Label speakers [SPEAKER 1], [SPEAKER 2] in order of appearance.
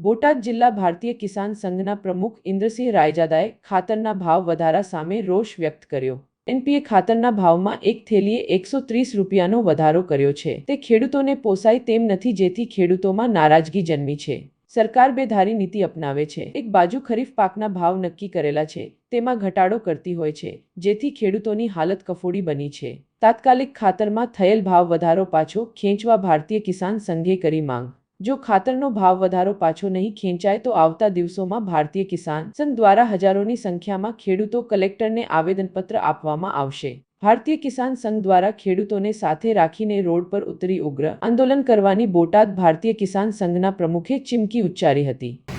[SPEAKER 1] બોટાદ જિલ્લા ભારતીય કિસાન સંઘના પ્રમુખ ઇન્દ્રસિંહ રાયજાદાએ ખાતરના ભાવ વધારા સામે રોષ વ્યક્ત કર્યો. એનપીએ ખાતરના ભાવમાં એક થેલીએ એકસો ત્રીસ રૂપિયાનો વધારો કર્યો છે. તે ખેડૂતોને પોસાય તેમ નથી જેથી ખેડૂતોમાં નારાજગી જન્મી છે. સરકાર બેધારી નીતિ અપનાવે છે. એક બાજુ ખરીફ પાકના ભાવ નક્કી કરેલા છે, તેમાં ઘટાડો કરતી હોય છે, જેથી ખેડૂતોની હાલત કફોડી બની છે. તાત્કાલિક ખાતરમાં થયેલ ભાવ વધારો પાછો ખેંચવા ભારતીય કિસાન સંઘે કરી માંગ. જો ખાતરનો ભાવ વધારો પાછો નહીં ખેંચાય તો આવતા દિવસોમાં ભારતીય કિસાન સંઘ દ્વારા હજારોની સંખ્યામાં ખેડૂતો કલેક્ટરને આવેદનપત્ર આપવામાં આવશે. ભારતીય કિસાન સંઘ દ્વારા ખેડૂતોને સાથે રાખીને રોડ પર ઉતરી ઉગ્ર આંદોલન કરવાની બોટાદ ભારતીય કિસાન સંઘના પ્રમુખે ચીમકી ઉચ્ચારી હતી.